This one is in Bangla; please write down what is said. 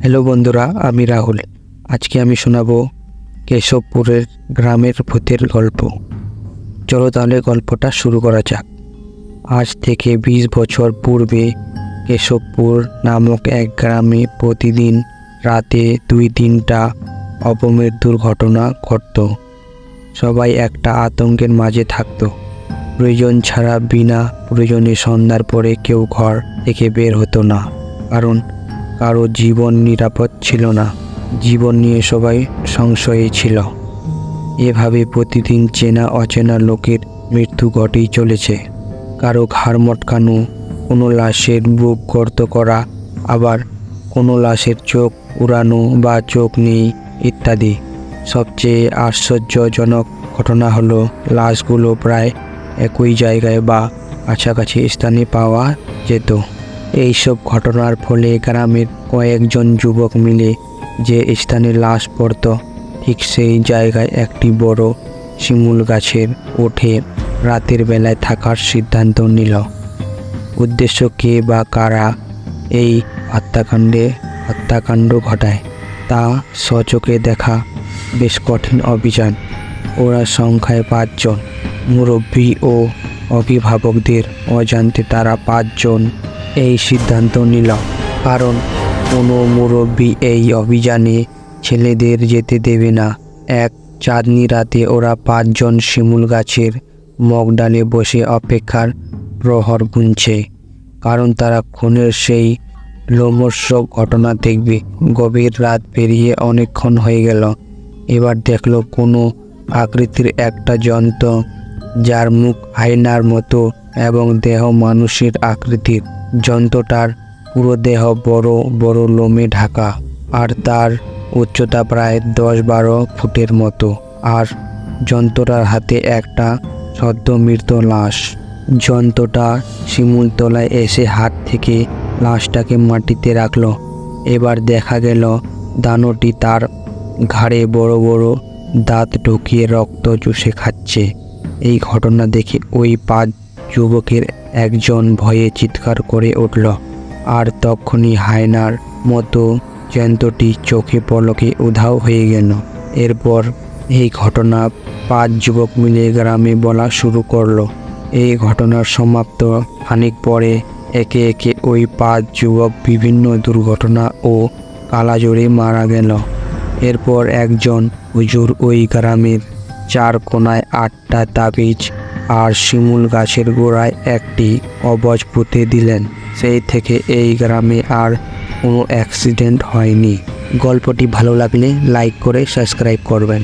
হ্যালো বন্ধুরা, আমি রাহুল। আজকে আমি শোনাবো কেশবপুরের গ্রামের ভূতের গল্প। চলো তাহলে গল্পটা শুরু করা যাক। আজ থেকে বিশ বছর পূর্বে কেশবপুর নামক এক গ্রামে প্রতিদিন রাতে দুই তিনটা অপমৃত্যুর ঘটনা ঘটত। সবাই একটা আতঙ্কের মাঝে থাকতো। প্রয়োজন ছাড়া বিনা প্রয়োজনে সন্ধ্যার পরে কেউ ঘর থেকে বের হতো না। কারণ কারও জীবন নিরাপদ ছিল না। জীবন নিয়ে সবাই সংশয়ে ছিল। এভাবে প্রতিদিন চেনা অচেনা লোকের মৃত্যু ঘটেই চলেছে। কারও ঘাড় মটকানো, কোনো লাশের বুক গর্ত করা, আবার কোনো লাশের চোখ উড়ানো বা চোখ নেই ইত্যাদি। সবচেয়ে আশ্চর্যজনক ঘটনা হলো, লাশগুলো প্রায় একই জায়গায় বা কাছাকাছি স্থানে পাওয়া যেত। এইসব ঘটনার ফলে গ্রামের কয়েকজন যুবক মিলে যে স্থানে লাশ পড়ত, ঠিক সেই জায়গায় একটি বড় শিমুল গাছের ওঠে রাতের বেলায় থাকার সিদ্ধান্ত নিল। উদ্দেশ্য কে বা কারা এই হত্যাকাণ্ডে হত্যাকাণ্ড ঘটায়, তা সচোখে দেখা বেশ কঠিন অভিযান। ওরা সংখ্যায় পাঁচজন। মুরব্বী ও অভিভাবকদের অজান্তে তারা পাঁচজন এই সিদ্ধান্ত নিল। কারণ কোনো মুরব্বী এই অভিযানে ছেলেদের যেতে দেবে না। এক চাঁদনি রাতে ওরা পাঁচজন শিমুল গাছের মগডালে বসে অপেক্ষার প্রহর গুনছে। কারণ তারা খুনের সেই লোমর্ষক ঘটনা দেখবে। গভীর রাত পেরিয়ে অনেকক্ষণ হয়ে গেল। এবার দেখল কোনো আকৃতির একটা যন্ত্র, যার মুখ আয়নার মতো এবং দেহ মানুষের আকৃতির। যন্ত্রটার পুরো দেহ বড় বড় লোমে ঢাকা আর তার উচ্চতা প্রায় দশ বারো ফুটের মতো। আর যন্ত্রটার হাতে একটা সদ্য মৃত লাশ। যন্ত্রটা শিমুলতলায় এসে হাত থেকে লাশটাকে মাটিতে রাখল। এবার দেখা গেল দানটি তার ঘাড়ে বড় বড় দাঁত ঢুকিয়ে রক্ত চুষে খাচ্ছে। এই ঘটনা দেখে ওই পাঁচ যুবকের একজন ভয়ে চিৎকার করে উঠল। আর তখনই হায়নার মতো যন্ত্রটি চোখে পলকে উধাও হয়ে গেল। এরপর এই ঘটনা পাঁচ যুবক মিলে গ্রামে বলা শুরু করল। এই ঘটনার সমাপ্ত খানিক পরে একে একে ওই পাঁচ যুবক বিভিন্ন দুর্ঘটনা ও কালাজোরে মারা গেল। এরপর একজন হুজুর ওই গ্রামের চার কোনায় আটটা তাবিজ আর শিমুল গাছের গোড়ায় একটি অবজ পুঁতে দিলেন। সেই থেকে এই গ্রামে আর কোনো অ্যাক্সিডেন্ট হয়নি। গল্পটি ভালো লাগলে লাইক করে সাবস্ক্রাইব করবেন।